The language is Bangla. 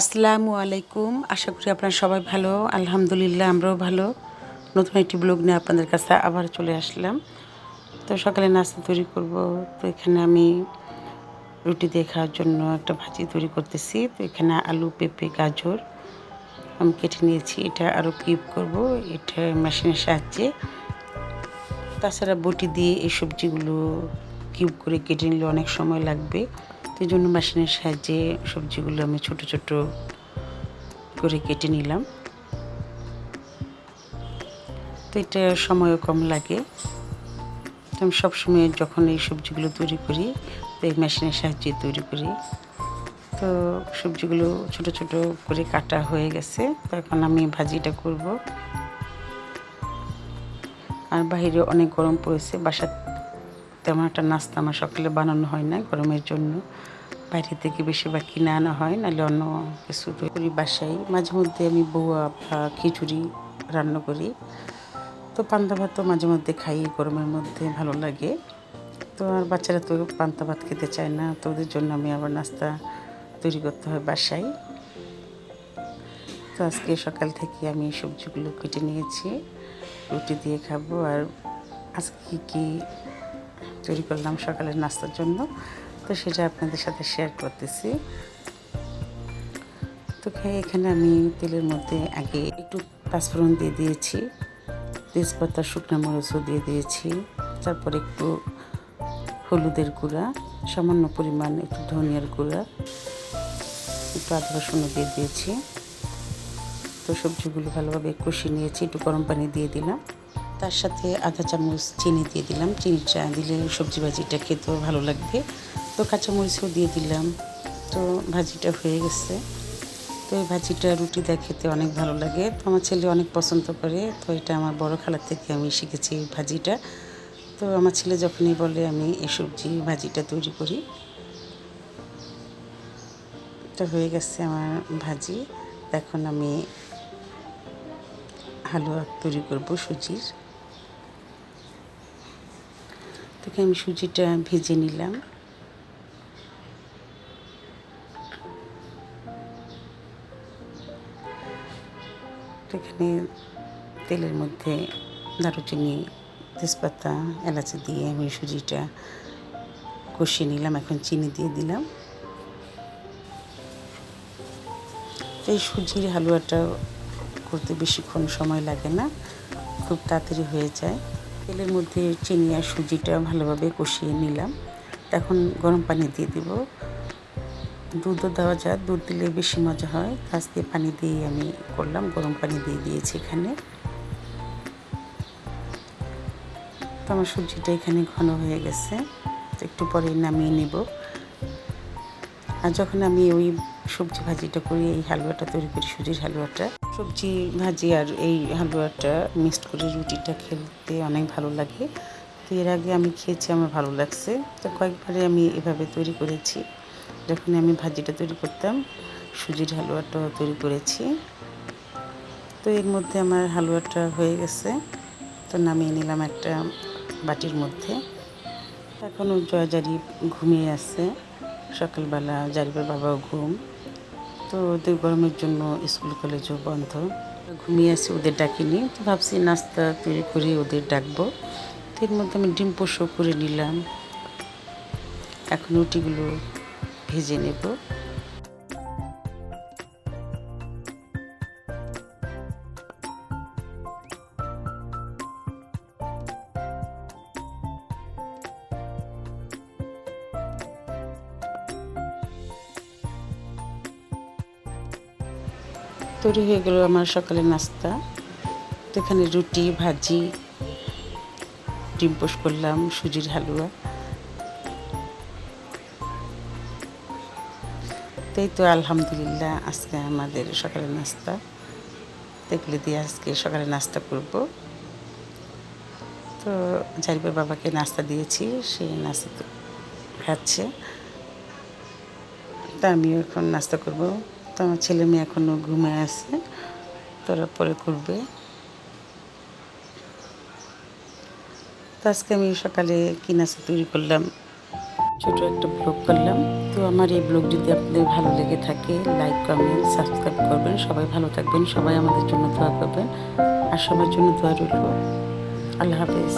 আসসালামু আলাইকুম। আশা করি আপনারা সবাই ভালো। আলহামদুলিল্লাহ, আমরাও ভালো। নতুন একটি ব্লগ নিয়ে আপনাদের কাছে আবার চলে আসলাম। তো সকালে নাস্তা তৈরি করব। তো এখানে আমি রুটি দিয়ে খাওয়ার জন্য একটা ভাজি তৈরি করতেছি। তো এখানে আলু, পেঁপে, গাজর আমি কেটে নিয়েছি। এটা আরও কিউব করব। এটা মেশিনের সাহায্যে। তাছাড়া বটি দিয়ে এই সবজিগুলো কিউব করে কেটে নিলে অনেক সময় লাগবে। তো জন্য মেশিনের সাহায্যে সবজিগুলো আমি ছোট ছোট করে কেটে নিলাম। তো এটা সময়ও কম লাগে। তো আমি সবসময় যখন এই সবজিগুলো তৈরি করি, তো এই মেশিনের সাহায্যে তৈরি করি। তো সবজিগুলো ছোট ছোট করে কাটা হয়ে গেছে। তো এখন আমি ভাজিটা করব। আর বাইরে অনেক গরম পড়েছে বাসা তেমন একটা নাস্তা আমার সকালে বানানো হয় না, গরমের জন্য। বাইরে থেকে বেশিরভাগ কিনে আনা হয়, নাহলে অন্য কিছু করি বাসায়। মাঝে মধ্যে আমি বউয়া বা খিচুড়ি রান্না করি। তো পান্তা ভাত তো মাঝে মধ্যে খাই, গরমের মধ্যে ভালো লাগে। তো আর বাচ্চারা তো পান্তা ভাত খেতে চায় না, তো ওদের জন্য আমি আবার নাস্তা তৈরি করতে হয় বাসায়। তো আজকে সকাল থেকে আমি সবজিগুলো কেটে নিয়েছি, রুটি দিয়ে খাব। আর আজকে কী তৈরি করলাম সকালের নাস্তার জন্য। তো সেটা আপনাদের সাথে শেয়ার করতেছি। তো এখানে আমি তেলের মধ্যে আগে একটু পাঁচফোড়ন দিয়ে দিয়েছি। তেজপাতা, শুকনো মরিচও দিয়ে দিয়েছি। তারপর একটু হলুদের গুঁড়া, সামান্য পরিমাণ একটু ধনিয়ার গুঁড়া, একটু আদা, রসুনও দিয়ে দিয়েছি। তো সবজিগুলো ভালোভাবে কষিয়ে নিয়েছি, একটু গরম পানি দিয়ে দিলাম। তার সাথে আধা চামচ চিনি দিয়ে দিলাম। চিনিটা দিলে সবজি ভাজিটা খেতেও ভালো লাগবে। তো কাঁচামরিচও দিয়ে দিলাম। তো ভাজিটা হয়ে গেছে। তো এই ভাজিটা রুটি দিয়ে খেতে অনেক ভালো লাগে। তো আমার ছেলে অনেক পছন্দ করে। তো এটা আমার বড় খালার থেকে আমি শিখেছি এই ভাজিটা। তো আমার ছেলে যখনই বলে আমি এই সবজি ভাজিটা তৈরি করি, এটা হয়ে গেছে আমার ভাজি। এখন আমি হালুয়া তৈরি করব সুজির। থেকে আমি সুজিটা ভেজে নিলাম। এখানে তেলের মধ্যে দারুচিনি, তেজপাতা, এলাচি দিয়ে আমি সুজিটা কষিয়ে নিলাম, এখন চিনি দিয়ে দিলাম। এই সুজির হালুয়াটা করতে বেশিক্ষণ সময় লাগে না, খুব তাড়াতাড়ি হয়ে যায়। তেলের মধ্যে চিনি আর সুজিটা ভালোভাবে কষিয়ে নিলাম। এখন গরম পানি দিয়ে দিব। দুধও দেওয়া যায় দুধ দিলে বেশি মজা হয়। আজকে পানি দিয়ে আমি করলাম, গরম পানি দিয়ে দিয়েছি এখানে। তো আমার সবজিটা এখানে ঘন হয়ে গেছে একটু পরে নামিয়ে নেব। আর যখন আমি ওই সবজি ভাজিটা করি, এই হালুয়াটা তৈরি করি, সুজির হালুয়াটা। সবজি ভাজি আর এই হালুয়াটা মিক্সড করে রুটিটা খেলতে অনেক ভালো লাগে। তো এর আগে আমি খেয়েছি, আমার ভালো লাগছে। তো কয়েকবারে আমি এভাবে তৈরি করেছি। যখন আমি ভাজিটা তৈরি করতাম, সুজির হালুয়াটা তৈরি করেছি। তো এর মধ্যে আমার হালুয়াটা হয়ে গেছে। তো নামিয়ে নিলাম একটা বাটির মধ্যে। এখনও জয়াজারি ঘুমিয়ে আছে। সকালবেলা জারিবার বাবাও ঘুম। তো ওদের গরমের জন্য স্কুল, কলেজও বন্ধ। ঘুমিয়ে আসি ওদের ডাকিনি। তো ভাবছি নাস্তা তৈরি করে ওদের ডাকবো। তো এর মধ্যে আমি ডিম পোষও করে নিলাম। এখন রুটিগুলো ভেজে নেব। তৈরি হয়ে গেল আমার সকালের নাস্তা। তো এখানে রুটি, ভাজি, ডিম পোষ করলাম, সুজির হালুয়া। তাই তো আলহামদুলিল্লাহ, আজকে আমাদের সকালের নাস্তা। দেখলে দিয়ে আজকে সকালে নাস্তা করব। তো জারিবের বাবাকে নাস্তা দিয়েছি, সে নাস্তা খাচ্ছে। তা আমিও এখন নাস্তা করব। তো আমার ছেলে মেয়ে এখনও ঘুমে আছে। তোরা পরে করবে। তো আজকে আমি সকালে কি নাস্তা তৈরি করলাম। ছোট একটা ব্লগ করলাম। তো আমার এই ব্লগ যদি আপনাদের ভালো লেগে থাকে লাইক কমেন্ট সাবস্ক্রাইব করবেন। সবাই ভালো থাকবেন, সবাই আমাদের জন্য দোয়া করবেন। আর সবার জন্য দোয়া রইল। আল্লাহ হাফেজ।